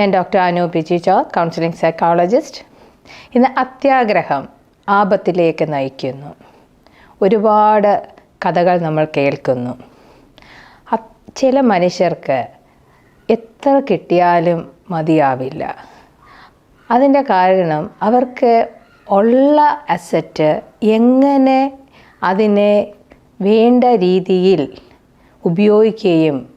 ഞാൻ doctor Anu Biji Jo counselling psychologist ഇന്ന് അത്യാഗ്രഹം ആപത്തിലേക്ക് നയിക്കുന്നു. ഒരുപാട് കഥകൾ നമ്മൾ കേൾക്കുന്നു. ചില മനുഷ്യർക്ക് എത്ര കിട്ടിയാലും മതിയാവില്ല. അതിന്റെ കാരണം അവർക്ക് ഉള്ള അസറ്റ് എങ്ങനെ അതിനെ വേണ്ട രീതിയിൽ ഉപയോഗിക്കുകയും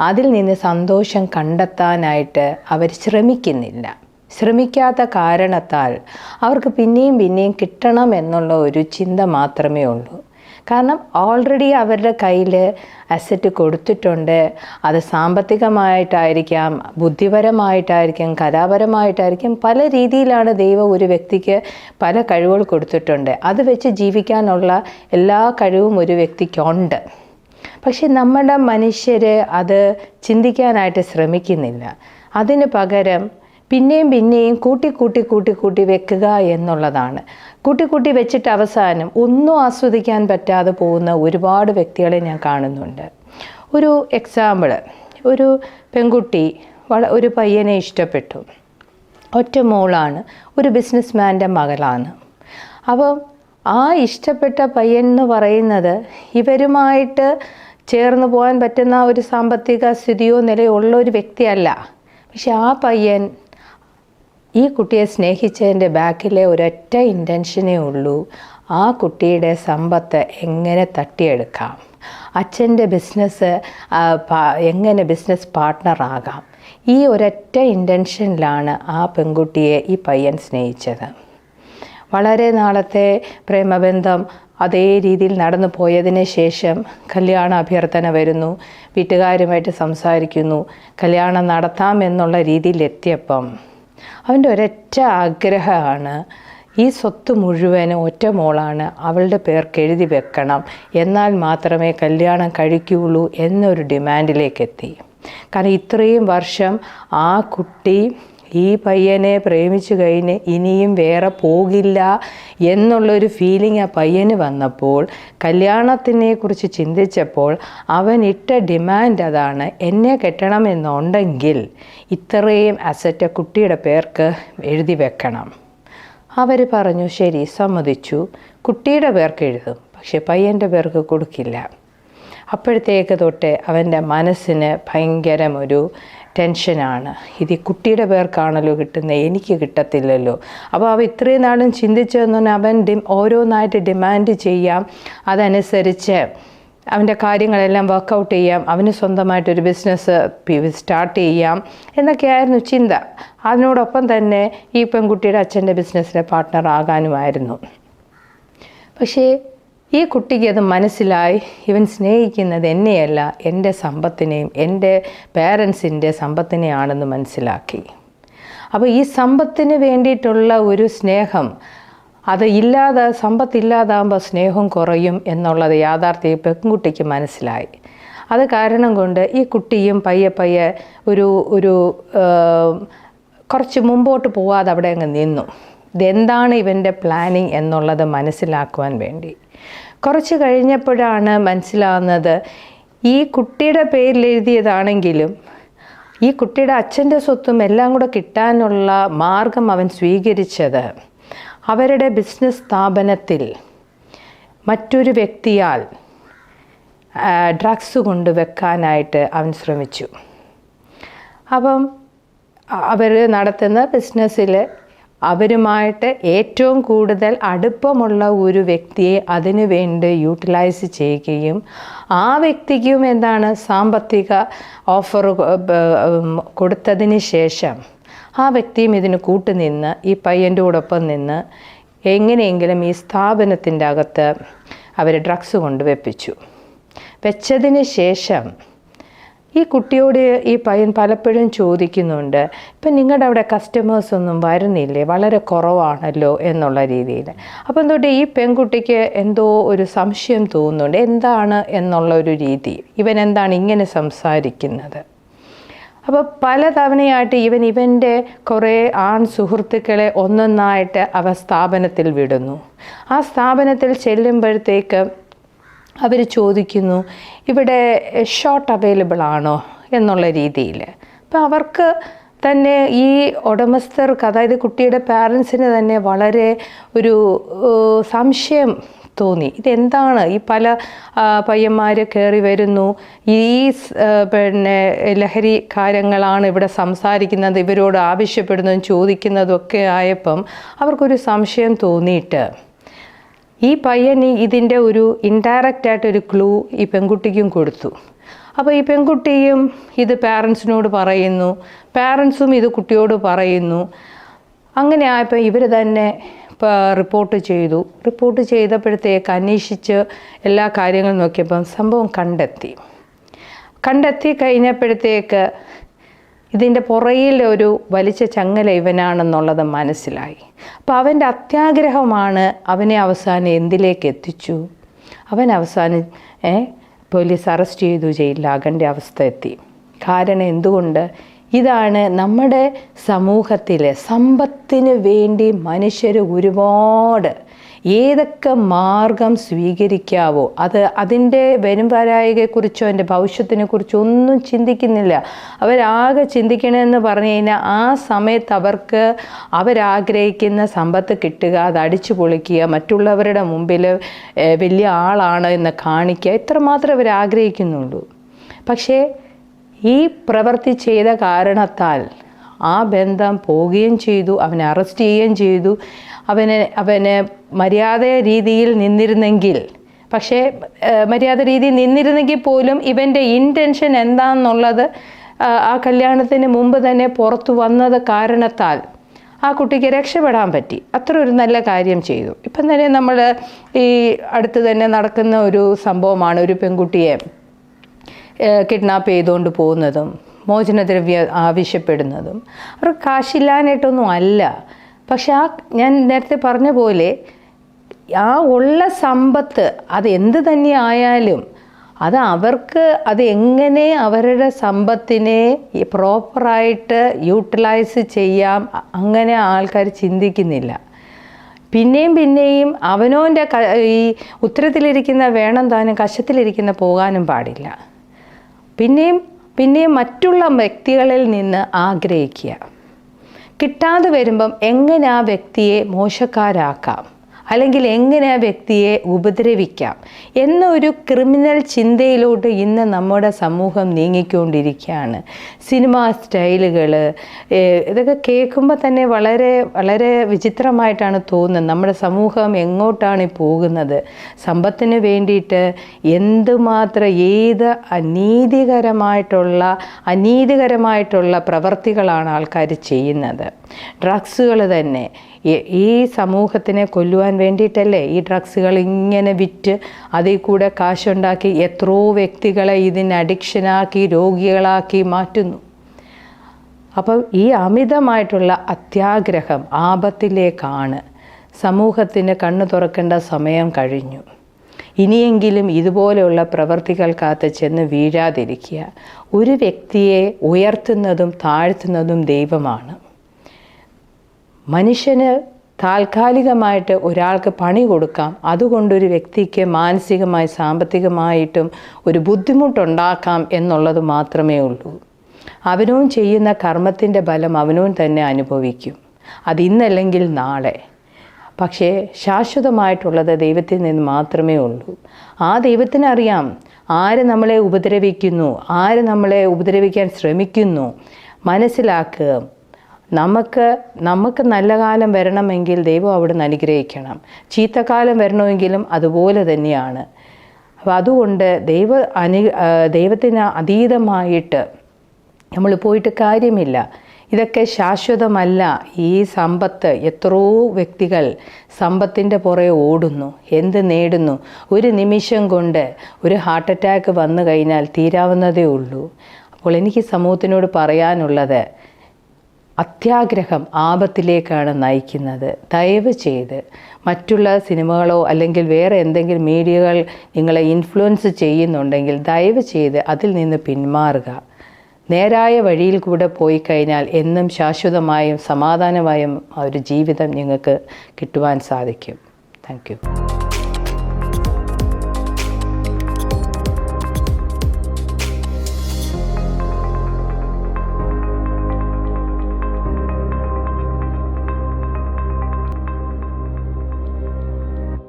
അതിൽ നിന്ന് സന്തോഷം കണ്ടെത്താനായിട്ട് അവർ ശ്രമിക്കുന്നില്ല. ശ്രമിക്കാത്ത കാരണത്താൽ അവർക്ക് പിന്നെയും പിന്നെയും കിട്ടണം എന്നുള്ള ഒരു ചിന്ത മാത്രമേ ഉള്ളൂ. കാരണം ഓൾറെഡി അവരുടെ കയ്യിൽ അസറ്റ് കൊടുത്തിട്ടുണ്ട്. അത് സാമ്പത്തികമായിട്ടായിരിക്കാം ബുദ്ധിപരമായിട്ടായിരിക്കും കലാപരമായിട്ടായിരിക്കും. പല രീതിയിലാണ് ദൈവം ഒരു വ്യക്തിക്ക് പല കഴിവുകൾ കൊടുത്തിട്ടുണ്ട്. അത് വെച്ച് ജീവിക്കാനുള്ള എല്ലാ കഴിവും ഒരു വ്യക്തിക്കുണ്ട്. പക്ഷെ നമ്മുടെ മനുഷ്യർ അത് ചിന്തിക്കാനായിട്ട് ശ്രമിക്കുന്നില്ല. അതിന് പകരം പിന്നെയും പിന്നെയും കൂട്ടി കൂട്ടി കൂട്ടി കൂട്ടി വെക്കുക എന്നുള്ളതാണ്. കൂട്ടി കൂട്ടി വെച്ചിട്ട് അവസാനം ഒന്നും ആസ്വദിക്കാൻ പറ്റാതെ പോകുന്ന ഒരുപാട് വ്യക്തികളെ ഞാൻ കാണുന്നുണ്ട്. ഒരു എക്സാമ്പിൾ ഒരു പെൺകുട്ടി വള ഒരു പയ്യനെ ഇഷ്ടപ്പെട്ടു. ഒറ്റ മോളാണ് ഒരു ബിസിനസ്മാന്റെ മകളാണ്. അപ്പം ആ ഇഷ്ടപ്പെട്ട പയ്യൻ എന്ന് പറയുന്നത് ഇവരുമായിട്ട് ചേർന്ന് പോകാൻ പറ്റുന്ന ഒരു സാമ്പത്തിക സ്ഥിതിയോ നിലയോ ഉള്ള ഒരു വ്യക്തിയല്ല. പക്ഷെ ആ പയ്യൻ ഈ കുട്ടിയെ സ്നേഹിച്ചതിന്റെ ബാക്കിലെ ഒരൊറ്റ ഇന്റൻഷനേ ഉള്ളൂ. ആ കുട്ടിയുടെ സമ്പത്ത് എങ്ങനെ തട്ടിയെടുക്കാം? അച്ഛന്റെ ബിസിനസ് എങ്ങനെ ബിസിനസ് പാർട്ട്ണറാകാം ഈ ഒരൊറ്റ ഇന്റൻഷനിലാണ് ആ പെൺകുട്ടിയെ ഈ പയ്യൻ സ്നേഹിച്ചത്. വളരെ നാളത്തെ പ്രേമബന്ധം അതേ രീതിയിൽ നടന്നു പോയതിന് ശേഷം കല്യാണ അഭ്യർത്ഥന വരുന്നു. വീട്ടുകാരുമായിട്ട് സംസാരിക്കുന്നു. കല്യാണം നടത്താം എന്നുള്ള രീതിയിൽ അവന്റെ ഒരൊറ്റ ആഗ്രഹമാണ് ഈ സ്വത്ത് മുഴുവനും ഒറ്റ മോളാണ് അവളുടെ പേർക്ക് എഴുതി വെക്കണം. എന്നാൽ മാത്രമേ കല്യാണം കഴിക്കുകയുള്ളൂ എന്നൊരു ഡിമാൻഡിലേക്കെത്തി കാരണം ഇത്രയും വർഷം ആ കുട്ടി ഈ പയ്യനെ പ്രേമിച്ചു കഴിഞ്ഞ് ഇനിയും വേറെ പോകില്ല എന്നുള്ളൊരു ഫീലിംഗ് ആ പയ്യന് വന്നപ്പോൾ കല്യാണത്തിനെ കുറിച്ച് ചിന്തിച്ചപ്പോൾ അവൻ ഇട്ട ഡിമാൻഡ് അതാണ് എന്നെ കെട്ടണമെന്നുണ്ടെങ്കിൽ ഇത്രയും അസറ്റ് കുട്ടിയുടെ പേർക്ക് എഴുതി വെക്കണം. അവർ പറഞ്ഞു ശരി സമ്മതിച്ചു. കുട്ടിയുടെ പേർക്ക് എഴുതും. പക്ഷെ പയ്യന്റെ പേർക്ക് കൊടുക്കില്ല. അപ്പോഴത്തേക്ക് തൊട്ട് അവന്റെ മനസ്സിന് ഭയങ്കരം ഒരു ടെൻഷനാണ്. ഇത് കുട്ടിയുടെ പേർക്കാണല്ലോ കിട്ടുന്നത് എനിക്ക് കിട്ടത്തില്ലല്ലോ. അപ്പോൾ അവ ഇത്രയും നാളും ചിന്തിച്ചതെന്ന് പറഞ്ഞാൽ അവൻ ഡി ഓരോന്നായിട്ട് ഡിമാൻഡ് ചെയ്യാം. അതനുസരിച്ച് അവന്റെ കാര്യങ്ങളെല്ലാം വർക്കൗട്ട് ചെയ്യാം. അവന് സ്വന്തമായിട്ടൊരു ബിസിനസ് സ്റ്റാർട്ട് ചെയ്യാം എന്നൊക്കെയായിരുന്നു ചിന്ത. അതിനോടൊപ്പം തന്നെ ഈ പെൺകുട്ടിയുടെ അച്ഛന്റെ ബിസിനസ്സിലെ പാർട്ട്ണർ ആകാനുമായിരുന്നു. പക്ഷേ ഈ കുട്ടിക്ക് അത് മനസ്സിലായി. ഇവൻ സ്നേഹിക്കുന്നത് എന്നെയല്ല എന്റെ സമ്പത്തിനെയും എന്റെ പേരൻസിന്റെ സമ്പത്തിനെയാണെന്ന് മനസ്സിലാക്കി. അപ്പോൾ ഈ സമ്പത്തിന് വേണ്ടിയിട്ടുള്ള ഒരു സ്നേഹം അത് ഇല്ലാതെ സമ്പത്തില്ലാതാകുമ്പോൾ സ്നേഹം കുറയും എന്നുള്ളത് യാഥാർത്ഥ്യം പെൺകുട്ടിക്ക് മനസ്സിലായി. അത് കാരണം കൊണ്ട് ഈ കുട്ടിയും പയ്യെ പയ്യെ ഒരു ഒരു കുറച്ച് മുമ്പോട്ട് പോവാതെ അവിടെ അങ്ങ് നിന്നു. ഇതെന്താണ് ഇവന്റെ പ്ലാനിങ് എന്നുള്ളത് മനസ്സിലാക്കുവാൻ വേണ്ടി. കുറച്ച് കഴിഞ്ഞപ്പോഴാണ് മനസ്സിലാവുന്നത് ഈ കുട്ടിയുടെ പേരിൽ എഴുതിയതാണെങ്കിലും ഈ കുട്ടിയുടെ അച്ഛന്റെ സ്വത്തും എല്ലാം കൂടെ കിട്ടാനുള്ള മാർഗം അവൻ സ്വീകരിച്ചത് അവരുടെ ബിസിനസ് സ്ഥാപനത്തിൽ മറ്റൊരു വ്യക്തിയാൽ ഡ്രഗ്സ് കൊണ്ടുവെക്കാനായിട്ട് അവൻ ശ്രമിച്ചു. അപ്പം അവർ നടത്തുന്ന ബിസിനസ്സിൽ അവരുമായിട്ട് ഏറ്റവും കൂടുതൽ അടുപ്പമുള്ള ഒരു വ്യക്തിയെ അതിനു വേണ്ടി യൂട്ടിലൈസ് ചെയ്യുകയും ആ വ്യക്തിക്കും എന്താണ് സാമ്പത്തിക ഓഫർ കൊടുത്തതിന് ശേഷം ആ വ്യക്തിയും ഇതിന് കൂട്ടുനിന്ന് ഈ പയ്യന്റെ കൂടൊപ്പം നിന്ന് എങ്ങനെയെങ്കിലും ഈ സ്ഥാപനത്തിന്റെ അകത്ത് അവർ ഡ്രഗ്സ് കൊണ്ട് വെപ്പിച്ചു വെച്ചതിന് ശേഷം ഈ കുട്ടിയോട് ഈ പയ്യൻ പലപ്പോഴും ചോദിക്കുന്നുണ്ട് ഇപ്പം നിങ്ങളുടെ അവിടെ കസ്റ്റമേഴ്സ് ഒന്നും വരുന്നില്ലേ? വളരെ കുറവാണല്ലോ? എന്നുള്ള രീതിയിൽ. അപ്പം തൊട്ട് ഈ പെൺകുട്ടിക്ക് എന്തോ ഒരു സംശയം തോന്നുന്നുണ്ട്. എന്താണ് എന്നുള്ള ഒരു രീതി. ഇവൻ എന്താണ് ഇങ്ങനെ സംസാരിക്കുന്നത്? അപ്പോൾ പല തവണയായിട്ട് ഇവൻ ഇവന്റെ കുറേ ആൺ സുഹൃത്തുക്കളെ ഒന്നൊന്നായിട്ട് അവ സ്ഥാപനത്തിൽ വിടുന്നു. ആ സ്ഥാപനത്തിൽ ചെല്ലുമ്പോഴത്തേക്ക് അവർ ചോദിക്കുന്നു ഇവിടെ ഷോട്ട് അവൈലബിൾ ആണോ? എന്നുള്ള രീതിയിൽ അപ്പോൾ അവർക്ക് തന്നെ ഈ ഉടമസ്ഥർക്ക് അതായത് കുട്ടിയുടെ പാരൻസിന് തന്നെ വളരെ ഒരു സംശയം തോന്നി. ഇതെന്താണ്? ഈ പല പയ്യന്മാർ കയറി വരുന്നു. ഈ പിന്നെ ലഹരി കാര്യങ്ങളാണ് ഇവിടെ സംസാരിക്കുന്നത് ഇവരോട് ആവശ്യപ്പെടുന്നതും ചോദിക്കുന്നതും ഒക്കെ ആയപ്പം അവർക്കൊരു സംശയം തോന്നിയിട്ട്. ഈ പയ്യൻ ഇതിന്റെ ഒരു ഇൻഡയറക്റ്റ് ആയിട്ടൊരു ക്ലൂ ഈ പെൺകുട്ടിക്കും കൊടുത്തു. അപ്പോൾ ഈ പെൺകുട്ടിയും ഇത് പാരൻസിനോട് പറയുന്നു. പാരൻസും ഇത് കുട്ടിയോട് പറയുന്നു. അങ്ങനെ ആയപ്പോൾ ഇവർ തന്നെ റിപ്പോർട്ട് ചെയ്തു. റിപ്പോർട്ട് ചെയ്തപ്പോഴത്തേക്ക് അന്വേഷിച്ച് എല്ലാ കാര്യങ്ങളും നോക്കിയപ്പം സംഭവം കണ്ടെത്തി. കണ്ടെത്തി കഴിഞ്ഞപ്പോഴത്തേക്ക് ഇതിന്റെ പുറയിൽ ഒരു വലിച്ച ചങ്ങല ഇവനാണെന്നുള്ളത് മനസ്സിലായി. അപ്പോൾ അവന്റെ അത്യാഗ്രഹമാണ് അവനെ അവസാനം എന്തിലേക്ക് എത്തിച്ചു? അവൻ അവസാനം പോലീസ് അറസ്റ്റ് ചെയ്തു ജയിലിലാകേണ്ട അവസ്ഥ എത്തി. കാരണം എന്തുകൊണ്ട്? ഇതാണ് നമ്മുടെ സമൂഹത്തിലെ സമ്പത്തിന് വേണ്ടി മനുഷ്യർ ഒരുപാട് ഏതൊക്കെ മാർഗം സ്വീകരിക്കാവോ അത് അതിന്റെ വരും വരായികയെക്കുറിച്ചോ എന്റെ ഭവിഷ്യത്തിനെക്കുറിച്ചോ ഒന്നും ചിന്തിക്കുന്നില്ല. അവരാകെ ചിന്തിക്കണമെന്ന് പറഞ്ഞു കഴിഞ്ഞാൽ ആ സമയത്ത് അവർക്ക് അവരാഗ്രഹിക്കുന്ന സമ്പത്ത് കിട്ടുക അത് അടിച്ചു പൊളിക്കുക മറ്റുള്ളവരുടെ മുമ്പിൽ വലിയ ആളാണ് എന്ന് കാണിക്കുക ഇത്രമാത്രം അവർ ആഗ്രഹിക്കുന്നുള്ളൂ. പക്ഷേ ഈ പ്രവൃത്തി ചെയ്ത കാരണത്താൽ ആ ബന്ധം പോവുകയും ചെയ്തു അവനെ അറസ്റ്റ് ചെയ്യുകയും ചെയ്തു. അവനെ അവന് മര്യാദ രീതിയിൽ നിന്നിരുന്നെങ്കിൽ പക്ഷേ മര്യാദ രീതിയിൽ നിന്നിരുന്നെങ്കിൽ പോലും ഇവന്റെ ഇന്റൻഷൻ എന്താണെന്നുള്ളത് ആ കല്യാണത്തിന് മുമ്പ് തന്നെ പുറത്തു വന്നത് കാരണത്താൽ ആ കുട്ടിക്ക് രക്ഷപ്പെടാൻ പറ്റി. അത്ര ഒരു നല്ല കാര്യം ചെയ്തു. ഇപ്പം തന്നെ നമ്മൾ ഈ അടുത്ത് തന്നെ നടക്കുന്ന ഒരു സംഭവമാണ് ഒരു പെൺകുട്ടിയെ കിഡ്നാപ്പ് ചെയ്തുകൊണ്ട് പോകുന്നതും മോചനദ്രവ്യ ആവശ്യപ്പെടുന്നതും. അവർ കാശില്ലാനായിട്ടൊന്നും അല്ല. പക്ഷെ ആ ഞാൻ നേരത്തെ പറഞ്ഞ പോലെ ആ ഉള്ള സമ്പത്ത് അത് തന്നെ ആയാലും അത് അവർക്ക് അത് എങ്ങനെ അവരുടെ സമ്പത്തിനെ പ്രോപ്പറായിട്ട് യൂട്ടിലൈസ് ചെയ്യാം അങ്ങനെ ആൾക്കാർ ചിന്തിക്കുന്നില്ല. പിന്നെയും പിന്നെയും അവനോന്റെ ഈ ഉത്തരത്തിലിരിക്കുന്ന വേണം താനും കശത്തിലിരിക്കുന്ന പോകാനും പാടില്ല. പിന്നെയും പിന്നെയും മറ്റുള്ള വ്യക്തികളിൽ നിന്ന് ആഗ്രഹിക്കുക. കിട്ടാതെ വരുമ്പം എങ്ങനെ ആ വ്യക്തിയെ മോശക്കാരാക്കാം? അല്ലെങ്കിൽ എങ്ങനെ ആ വ്യക്തിയെ ഉപദ്രവിക്കാം എന്നൊരു ക്രിമിനൽ ചിന്തയിലോട്ട് ഇന്ന് നമ്മുടെ സമൂഹം നീങ്ങിക്കൊണ്ടിരിക്കുകയാണ്. സിനിമാ സ്റ്റൈലുകൾ ഇതൊക്കെ കേൾക്കുമ്പോൾ തന്നെ വളരെ വളരെ വിചിത്രമായിട്ടാണ് തോന്നുന്നത്. നമ്മുടെ സമൂഹം എങ്ങോട്ടാണ് പോകുന്നത്? സമ്പത്തിന് വേണ്ടിയിട്ട് എന്തുമാത്രം ഏത് അനീതികരമായിട്ടുള്ള അനീതികരമായിട്ടുള്ള പ്രവർത്തികളാണ് ആൾക്കാർ ചെയ്യുന്നത്? ഡ്രഗ്സുകൾ തന്നെ. ഈ- സമൂഹത്തിനെ കൊല്ലുവാൻ വേണ്ടിയിട്ടല്ലേ ഈ ഡ്രഗ്സുകൾ ഇങ്ങനെ വിറ്റ് അതിൽ കൂടെ കാശുണ്ടാക്കി എത്രയോ വ്യക്തികളെ ഇതിന് അഡിക്ഷനാക്കി രോഗികളാക്കി മാറ്റുന്നു. അപ്പോൾ ഈ അമിതമായിട്ടുള്ള അത്യാഗ്രഹം ആപത്തിലേക്കാണ്. സമൂഹത്തിന് കണ്ണു തുറക്കേണ്ട സമയം കഴിഞ്ഞു. ഇനിയെങ്കിലും ഇതുപോലെയുള്ള പ്രവൃത്തികൾക്കകത്ത് ചെന്ന് വീഴാതിരിക്കുക. ഒരു വ്യക്തിയെ ഉയർത്തുന്നതും താഴ്ത്തുന്നതും ദൈവമാണ്. മനുഷ്യന് താൽക്കാലികമായിട്ട് ഒരാൾക്ക് പണി കൊടുക്കാം. അതുകൊണ്ടൊരു വ്യക്തിക്ക് മാനസികമായി സാമ്പത്തികമായിട്ടും ഒരു ബുദ്ധിമുട്ടുണ്ടാക്കാം എന്നുള്ളത് മാത്രമേ ഉള്ളൂ. അവനവൻ ചെയ്യുന്ന കർമ്മത്തിന്റെ ഫലം അവനവൻ തന്നെ അനുഭവിക്കും. അത് ഇന്നല്ലെങ്കിൽ നാളെ. പക്ഷേ ശാശ്വതമായിട്ടുള്ളത് ദൈവത്തിൽ നിന്ന് മാത്രമേ ഉള്ളൂ. ആ ദൈവത്തിനറിയാം ആര് നമ്മളെ ഉപദ്രവിക്കുന്നു ആര് നമ്മളെ ഉപദ്രവിക്കാൻ ശ്രമിക്കുന്നു. മനസ്സിലാക്കുക നമുക്ക് നമുക്ക് നല്ല കാലം വരണമെങ്കിൽ ദൈവം അവിടുന്ന് അനുഗ്രഹിക്കണം. ചീത്തക്കാലം വരണമെങ്കിലും അതുപോലെ തന്നെയാണ്. അപ്പോൾ അതുകൊണ്ട് ദൈവ അനു ദൈവത്തിന് അതീതമായിട്ട് നമ്മൾ പോയിട്ട് കാര്യമില്ല. ഇതൊക്കെ ശാശ്വതമല്ല. ഈ സമ്പത്ത് എത്രയോ വ്യക്തികൾ സമ്പത്തിന്റെ പുറകെ ഓടുന്നു എന്ത് നേടുന്നു. ഒരു നിമിഷം കൊണ്ട് ഒരു ഹാർട്ട് അറ്റാക്ക് വന്നു കഴിഞ്ഞാൽ തീരാവുന്നതേ ഉള്ളൂ. അപ്പോൾ എനിക്ക് സമൂഹത്തിനോട് പറയാനുള്ളത് അത്യാഗ്രഹം ആപത്തിലേക്കാണ് നയിക്കുന്നത്. ദയവ് ചെയ്ത് മറ്റുള്ള സിനിമകളോ അല്ലെങ്കിൽ വേറെ എന്തെങ്കിലും മീഡിയകൾ നിങ്ങളെ ഇൻഫ്ലുവൻസ് ചെയ്യുന്നുണ്ടെങ്കിൽ ദയവ് ചെയ്ത് അതിൽ നിന്ന് പിന്മാറുക. നേരായ വഴിയിൽ കൂടെ പോയി കഴിഞ്ഞാൽ എന്നും ശാശ്വതമായും സമാധാനമായും ഒരു ജീവിതം നിങ്ങൾക്ക് കിട്ടുവാൻ സാധിക്കും. താങ്ക്